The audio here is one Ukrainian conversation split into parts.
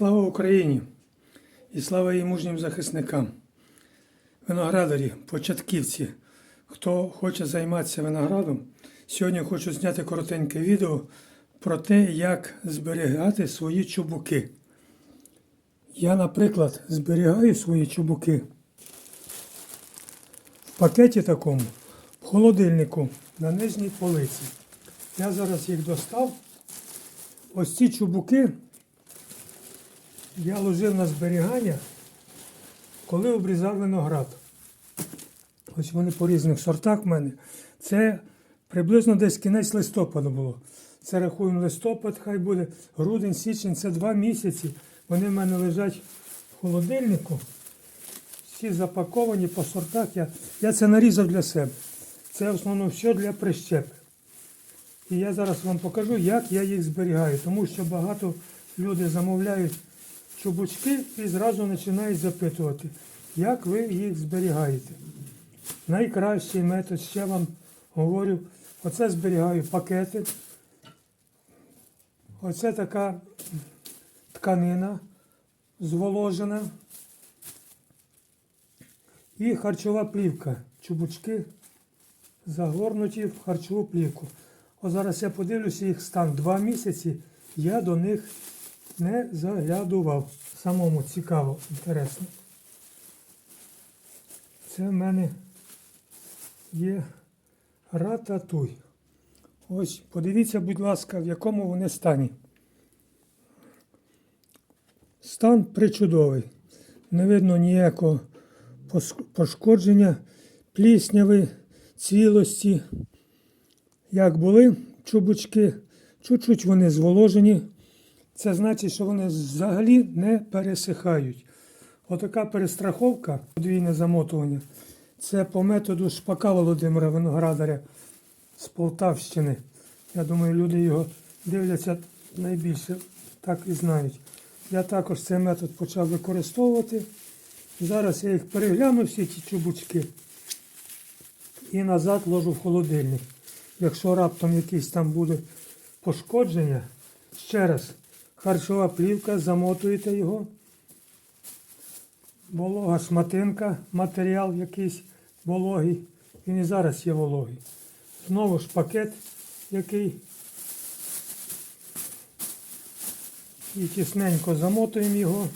Слава Україні і слава її мужнім захисникам. Виноградарі, початківці, хто хоче займатися виноградом, сьогодні хочу зняти коротеньке відео про те, як зберігати свої чубуки. Я, наприклад, зберігаю свої чубуки в пакеті такому, в холодильнику на нижній полиці. Я зараз їх достав. Ось ці чубуки я ложив на зберігання, коли обрізав виноград. Ось вони по різних сортах в мене. Це приблизно десь кінець листопада було. Це рахуємо листопад, хай буде, грудень, січень, це два місяці. Вони в мене лежать в холодильнику. Всі запаковані по сортах. Я, я це нарізав для себе. Це в основному все для прищепи. І я зараз вам покажу, як я їх зберігаю, тому що багато людей замовляють чубучки і зразу починають запитувати, як ви їх зберігаєте. Найкращий метод, ще вам говорю, оце зберігаю пакети. Оце така тканина зволожена. І харчова плівка. Чубучки загорнуті в харчову плівку. О, зараз я подивлюся їх стан. Два місяці я до них не заглядував. Самому цікаво, інтересно. Це в мене є рататуй. Ось, подивіться, будь ласка, в якому вони стані. Стан причудовий. Не видно ніякого пошкодження, плісняви, цілості. Як були чубучки, чуть-чуть вони зволожені. Це значить, що вони взагалі не пересихають. Отака перестраховка, подвійне замотування, це по методу шпака Володимира Виноградаря з Полтавщини. Я думаю, люди його дивляться найбільше, так і знають. Я також цей метод почав використовувати. Зараз я їх перегляну, всі ці чубучки, і назад ложу в холодильник. Якщо раптом якесь там буде пошкодження, ще раз, харчова плівка, замотуєте його. Волога шматинка, матеріал якийсь вологий. Він і зараз є вологий. Знову ж пакет, який і тісненько замотуємо його.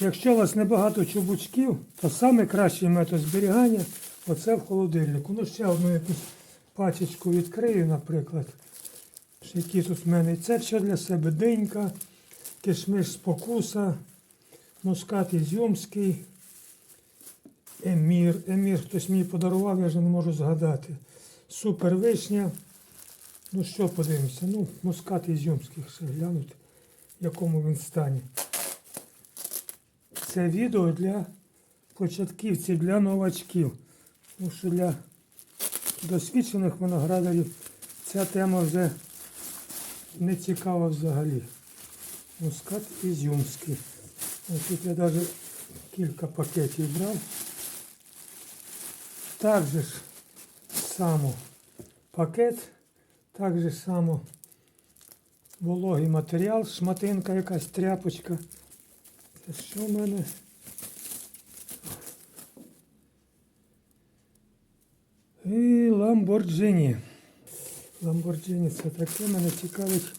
Якщо у вас небагато чубучків, то найкращий метод зберігання оце в холодильнику. Ну, ще одну якусь пачечку відкрию, наприклад. Які тут в мене. Це все для себе динька, кишмиш спокуса, мускат ізюмський, емір. Емір хтось мені подарував, я вже не можу згадати. Супер вишня. Ну що подивимося? Ну, мускат ізюмський, ще глянути, в якому він стані. Це відео для початківців, для новачків. Тому що для досвідчених виноградарів ця тема вже не цікава взагалі. Мускат ізюмський. Ось тут я навіть кілька пакетів брав. Так же ж само пакет, так же само вологий матеріал, шматинка якась тряпочка. Це що в мене? І Ламборджині. Ламборджині це таке мене цікавить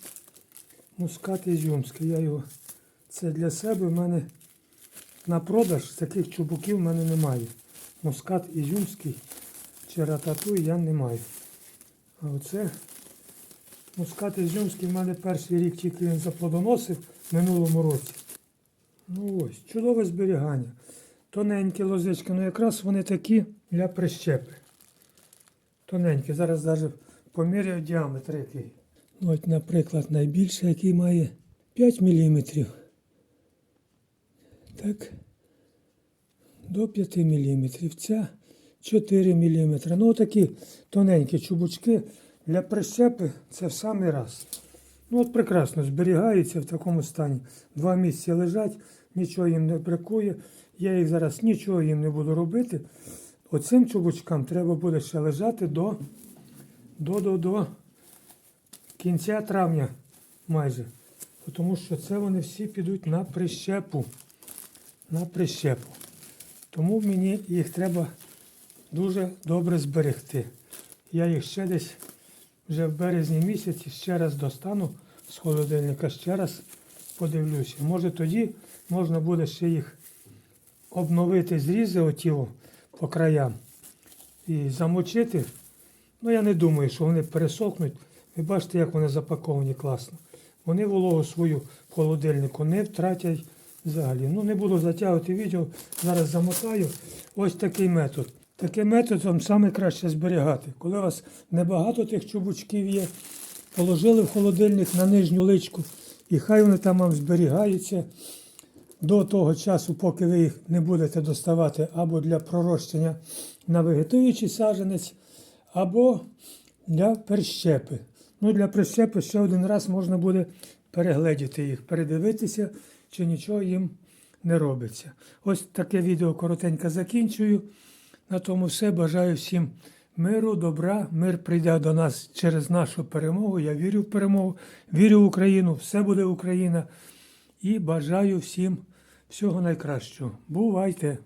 мускат ізюмський. Я його це для себе в мене на продаж таких чубуків в мене немає. Мускат ізюмський чи рататуй я не маю. А оце мускат ізюмський в мене перший рік тільки він заплодоносив в минулому році. Ну ось, чудове зберігання. Тоненькі лозички, ну якраз вони такі для прищепи. Тоненькі. Зараз навіть поміряю діаметр який. Ну, От, наприклад, найбільший, який має 5 мм. Так. До 5 мм. Ця 4 мм. Ну, такі тоненькі чубучки для прищепи це в самий раз. Ну от прекрасно зберігаються в такому стані. Два місяці лежать, нічого їм не бракує. Я їх зараз нічого їм не буду робити. Оцим чубучкам треба буде ще лежати до, до, до, до кінця травня майже. тому що це вони всі підуть на прищепу. На прищепу. Тому мені їх треба дуже добре зберегти. Я їх ще десь вже в березні місяці ще раз достану з холодильника, ще раз подивлюся. Може тоді можна буде ще їх обновити зрізи оті по краям і замочити. Ну я не думаю, що вони пересохнуть. Ви бачите, як вони запаковані класно. Вони вологу свою в холодильнику не втратять взагалі. Ну не буду затягувати відео, зараз замотаю. Ось такий метод. Такий метод вам саме краще зберігати. Коли у вас небагато тих чубучків є, положили в холодильник на нижню личку, і хай вони там вам зберігаються до того часу, поки ви їх не будете доставати або для пророщення на вегетуючий саджанець, або для прищепи. Ну, для прищепи ще один раз можна буде перегледіти їх, передивитися, чи нічого їм не робиться. Ось таке відео коротенько закінчую. На тому все. Бажаю всім миру, добра. Мир прийде до нас через нашу перемогу. Я вірю в перемогу, вірю в Україну, все буде Україна. І бажаю всім всього найкращого. Бувайте!